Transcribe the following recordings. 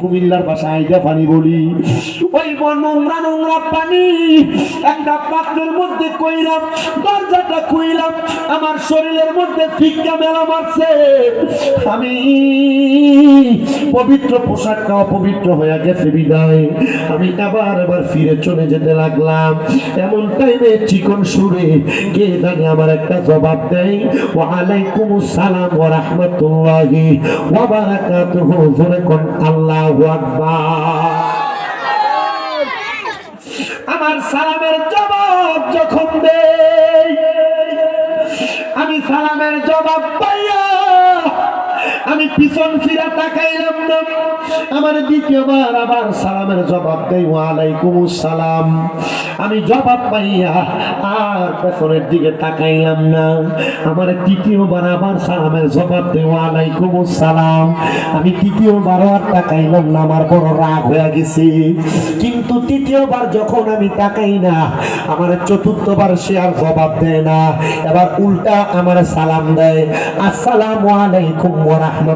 কুমিল্লার ভাষায় আইজা পানি বলি। ওই নোংরা নোংরা পানি, একটা পাত্রের মধ্যে কইলাম, দরজাটা কইলাম আমার শরীরের মধ্যে ফিক্কা মেলা মারছে। আমি পবিত্র পোশাকটা অপবিত্র হয়ে গেছে বিদায়। আমি আবার আবার ফিরে চলে যেতে লাগলাম। এমন টাইমে চিকন সুরে কে জানি আমার একটা জবাব দেয়। ওয়ালাইকুম আসসালাম ওয়া রাহমাতুল্লাহি ওয়া বারাকাতুহু। জোরে কোন আল্লাহু আকবার। আমার সালামের জবাব যখন দেই আমি সালামের জবাব পাইয়া আমি পিছন ফিরা তাকাইলাম না। আমার দ্বিতীয়বার আবার সালামের জবাব দেই, ওয়ালাইকুম সালাম। আমি জবাব পাইয়া আর পেছনের দিকে তাকাইলাম না। আমার তৃতীয়বার আবার সালামের জবাব দেই, ওয়ালাইকুম সালাম। আমি তৃতীয়বার আর তাকাইলাম না, আমার বড় রাগ হয়ে গেছে। কিন্তু তৃতীয়বার যখন আমি তাকাই না, আমার চতুর্থবার সে আর জবাব দেয় না। এবার উল্টা আমার সালাম দেয়, আসসালামু আলাইকুম ওয়া রাহমাতুল্লাহ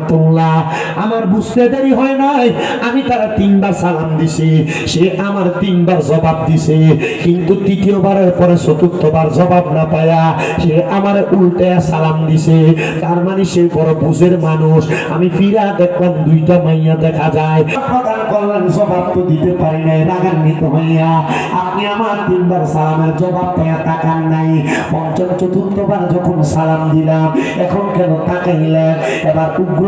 আমার বুঝতে দেরি হয় নাই। আমি তারা তিনবার সালাম দিছি। সে আমার তিনবার জবাব দিছে। কিন্তু তৃতীয়বারের পরে চতুর্থবার জবাব না পায়া সে আমার উল্টে সালাম দিছে। তার মানে সে বড় বুঝের মানুষ। আমি ফিরা দেখলাম দুইটা মাইয়া দেখা যায়। জবাব তো দিতে পারি নাই, রাগান্বিত হইয়া। আপনি আমার তিনবার সালামের জবাব পাইয়া তাকান নাই। পঞ্চম চতুর্থবার যখন সালাম দিলাম, এখন কেন তাকাইলেন? এবার উগ্র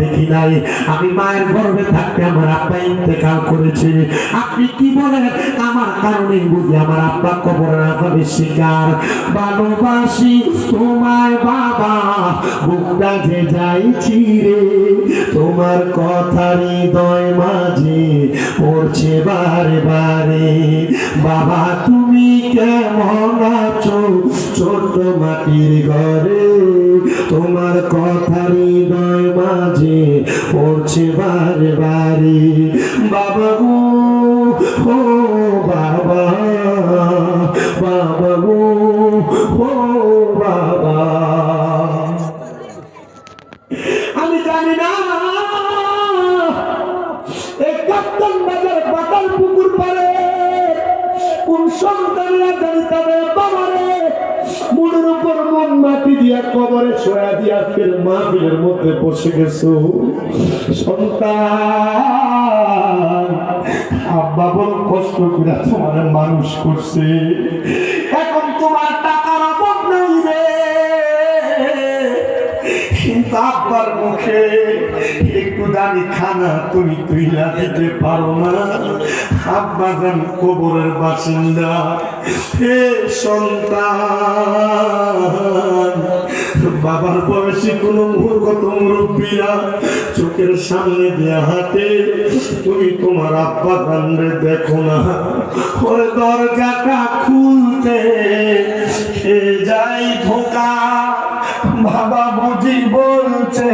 দেখি নাই। আমি মায়ের গর্ভে থাকতে আমার আব্বা ইন্তেকাল করেছে। আপনি কি বলেন? আমার কারণেই বুঝি আমার আব্বা কবরের আজাবের শিকার। ভালোবাসি তোমায় বাবা, বুকটা যে যাইছি রে তোমার কথা হৃদয় মাঝে পড়ছে বারে বারে। বাবা, তুমি কেমন আছো? ছোট মাটির ঘরে তোমার কথা বারে বারে। ফের মধ্যে বসে গেছো? সন্তান, আব্বা বড় কষ্ট করে তোমার মানুষ করছে। এখন তোমার টাকার অভাব নাই রে। কিন্তু আব্বার মুখে একটু দামি খানা তুমি তুইলা দিতে পারো না। আব্বা গান কবরের বাসিন্দা। হে সন্তান বাবার বয়সী কোন মূর্খত মুরব্বীরা চোখের সামনে দিয়া হাঁটে, তুমি তোমার আব্বা গানরে দেখো না। ওর দরজাটা খুলতে সে যাই ধোকা, বাবা বুঝি বলছে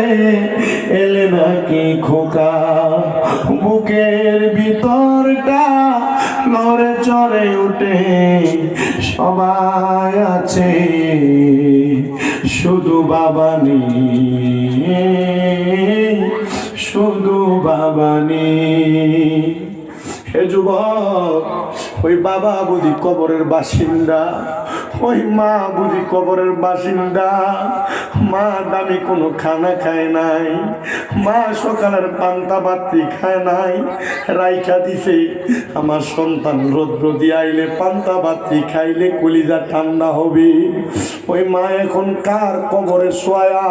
এলে নাকি খোকা? বুকের ভিতরটা নড়ে চড়ে উঠে সবাই আছে। শুধু বাবা নেই শুধু বাবা নেই হে যুবক ওই বাবা বুঝি কবরের বাসিন্দা, ওই মা বুঝি কবরের বাসিন্দা। মা দামি কোনো খানা খায় নাই, মা সকালের পান্তা বাতি খায় নাই। রাইখা দিছে, আমার সন্তান রৌদ্র দিয়ে আইলে পান্তা বাতি খাইলে কলিজা ঠান্ডা হবে। ওই মা এখন কার কবরে শোয়া?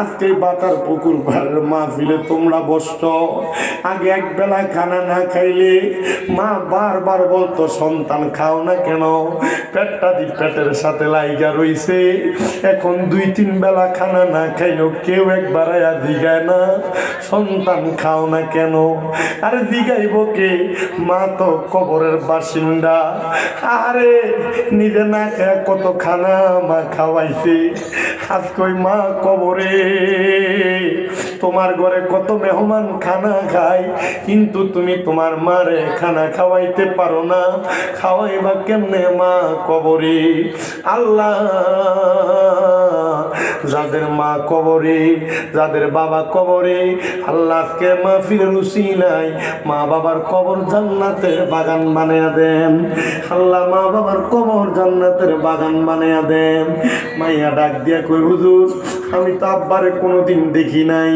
আজকে বাটার পুকুর ঘরের মা ফিলে তোমরা বসত আগে এক বেলা খানা না খাইলে মা বারবার বলতো সন্তান খাও না কেন? পেটটা দি পেটের সাথে লাইগা রইছে। এখন দুই তিন বেলা খানা না খাইলেও কেউ একবার আয়া দিগায় না। সন্তান খাও না কেন? আরে দিগাইব কে? মা তো কবরের বাসিন্দা। আরে নিজে না খায় কত খানা মা খাওয়াইছে। আজকে ওই মা কবরে। তোমার ঘরে কত মেহমান খানা খায়, কিন্তু তুমি তোমার মারে খানা খাওয়াইতে পারো না। খাওয়াইবা কেমনে মা কবরে? আল্লাহ, যাদের মা কবরে, যাদের বাবা কবরে আল্লাহকে মাহফিল রুচি নাই মা বাবার কবর জান্নাতের বাগান বানায়া দেন। আল্লাহ মা বাবার কবর জান্নাতের বাগান বানায়া দেন। মাইয়া ডাক দিয়া কই হুজুর, আমি তো আব্বারে কোনোদিন দেখি নাই।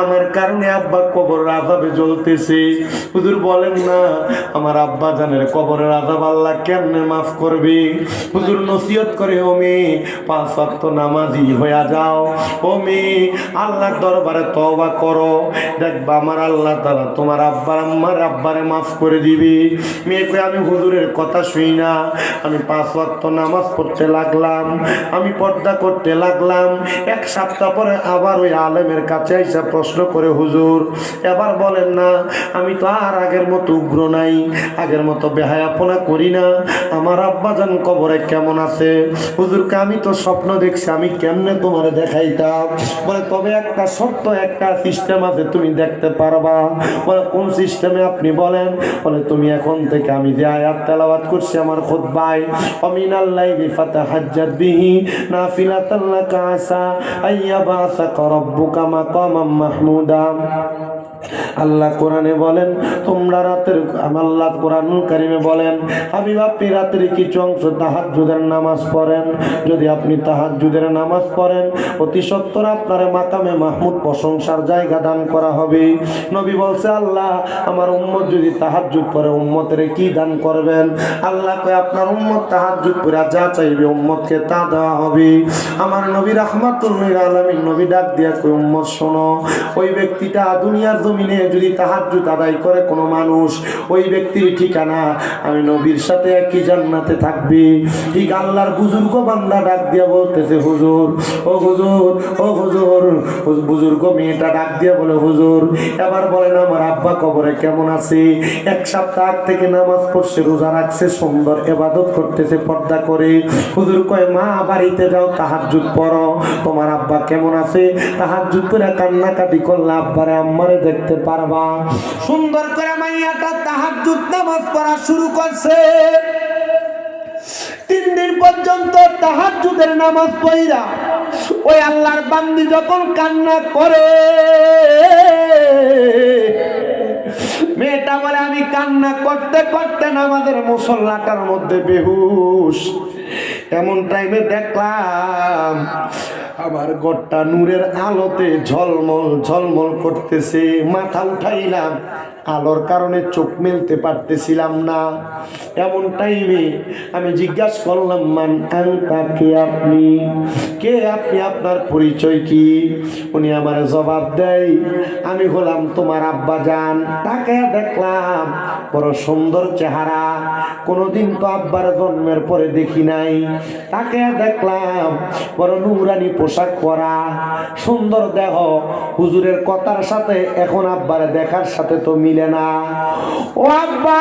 আমার কারণে আব্বা কবর আজাবে জ্বলতেছে। হুজুর বলেন না, আমার আব্বা জানের কবরের আজাব আল্লাহ কেমনে মাফ করবে? হুজুর নসিহত করে ও মেয়ে পাঁচ ওয়াক্ত নামাজি হইয়া যাও। ও মেয়ে আল্লাহর দরবারে তওবা করো। দেখবা আমার আল্লাহ তাআলা তোমার আব্বার আম্মার আব্বারে মাফ করে দিবে। মেয়ে কই আমি হুজুরের কথা শুই না। আমি পাঁচ ওয়াক্ত নামাজ পড়তে লাগলাম। আমি পর্দা করতে লাগলাম। এক সপ্তাহ পরে আবার ওই আলেমের কাছে এসে প্রশ্ন করে, হুজুর, এবার বলেন না, আমি তো আর আগের মতো উগ্র নাই। আগের মতো বেহায়াপনা করি না। আমার আব্বাজান কবরে কেমন আছে? হুজুরকে আমি তো স্বপ্ন দেখছি, আমি কেমনে তোমারে দেখাইতাম? বলে, তবে একটা শর্ত একটা সিস্টেম আছে, তুমি দেখতে পারবা। বলে, কোন সিস্টেমে আপনি বলেন? বলে, তুমি এখন থেকে আমি যে আয়াত তেলাওয়াত করছি আমার খুতবায়, অমিনাল লাইলি ফাতাহাজ্জাত বিহি নাফিলাতান লাকা আসা আইয়াবাসাকা রাব্বুকা মাকামাম মাহমুদা। আল্লাহ কোরআনে বলেন, তোমরা রাতের আল্লাহ কোরআন কারিমে বলেন, হাবিব, আপনি রাতের কিছু অংশ তাহাজ্জুদের নামাজ পড়েন। যদি আপনি তাহাজ্জুদের নামাজ পড়েন, অতি সত্তর আপনার মাকামে মাহমুদ প্রশংসার জায়গা দান করা হবে। নবী বলছে, আল্লাহ, আমার উম্মত যদি তাহাজ্জুদ পরে উম্মতের কি দান করবেন? আল্লাহ কয়, আপনার উম্মত তাহাজ্জুদ করে যা চাইবে উম্মতকে তা দেওয়া হবে। আমার নবী রাহমাতুল্লিল আলামিন নবী ডাক দিয়া কই উম্মত শোনো, ওই ব্যক্তিটা দুনিয়ার জমিনে যদি তাহাজ্জুদ আদায় করে কোনো মানুষ, ওই ব্যক্তির ঠিকানা আমি নবীর সাথে একই জান্নাতে থাকবে। ঠিক আল্লাহর বুজুর্গ বান্দা ডাক দিয়া বলতেছে, হুজুর, ও হুজুর ও হুজুর। বুজুর্গ মেয়েটা ডাক দিয়া বলে, হুজুর, এবার বলেন আমার আব্বা কবরে কেমন আছে? এক সপ্তাহ আগ থেকে নামাজ পড়ছে, রোজা রাখছে, সুন্দর এবাদত করতেছে, পর্দা করে। হুজুর কয়, মা, বাড়িতে যাও, তাহাজ্জুদ পড়ো। তোমার আব্বা কেমন আছে? তাহাজ্জুদ করে কান্নাকাটি করলে আব্বারে আম্মারে দেখতে পারবা। সুন্দর করে মাইয়াটা তাহাজ্জুদ নামাজ পড়া শুরু করছে। তিন দিন পর্যন্ত তাহাজ্জুদের নামাজ পড়া ওই আল্লাহর বান্দি যখন কান্না করে, মেয়েটা বলে, আমি কান্না করতে করতে নামাজের মুসল্লাটার মধ্যে বেহুশ। এমন টাইমে দেখলাম আমার গড়টা নূরের আলোতে ঝলমল ঝলমল করতেছে। মাথা উঠাইলাম, আলোর কারণে চোখ মেলতে পারতেছিলাম না। এমন টাইমে আমি জিজ্ঞাসা করলাম, মান আনতা, কে আপনি? কে আপনি? আপনার পরিচয় কি? উনি আমার জবাব দেয়, আমি হলাম তোমার আব্বা যান তাকে দেখলাম, বড় সুন্দর চেহারা। কোনোদিন তো আব্বার জন্মের পরে দেখি নাই। তাকে দেখলাম, বড় নুরানি পোশাক পরা, সুন্দর দেহ, হুজুরের কথার সাথে এখন আব্বার দেখার সাথে তো মিলে না। ও আব্বা,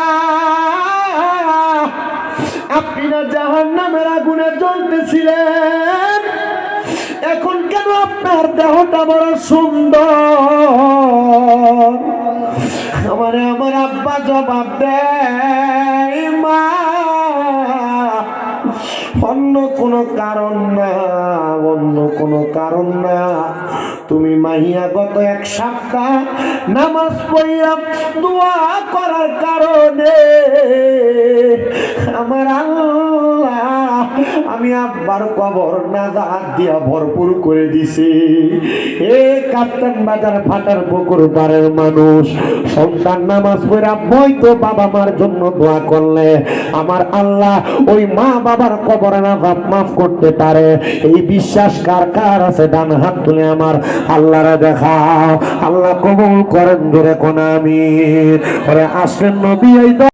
আপনি না জাহান নামের আগুনে জ্বলতেছিলেন, এখন কেন আপনার দেহটা বড় সুন্দর? আমারে আমার আব্বা জবাব দেয়, মা কোনো কারণ না, অন্য কোনো কারণ না। তুমি মাহিয়া গত এক সপ্তাহ নামাজ পড়িয়া দোয়া করার কারণে। আমার আল্লাহ, আমি একবার কবর নাজাত দিয়া ভরপুর করে দিছে। এ কাপ্তান বাজার ফাটার পুকুর পাড়ের মানুষ, সন্তান নামাজ পড়া বইতো বাবা মার জন্য দোয়া করলে আমার আল্লাহ ওই মা বাবার কবর নাজাত মাফ করতে পারে। এই বিশ্বাস কার কার আছে? ডান হাত তুলে আমার আল্লাহরা দেখাও। আল্লাহ কবুল করেন ধরে কোন আমি আসলেন নবী, এই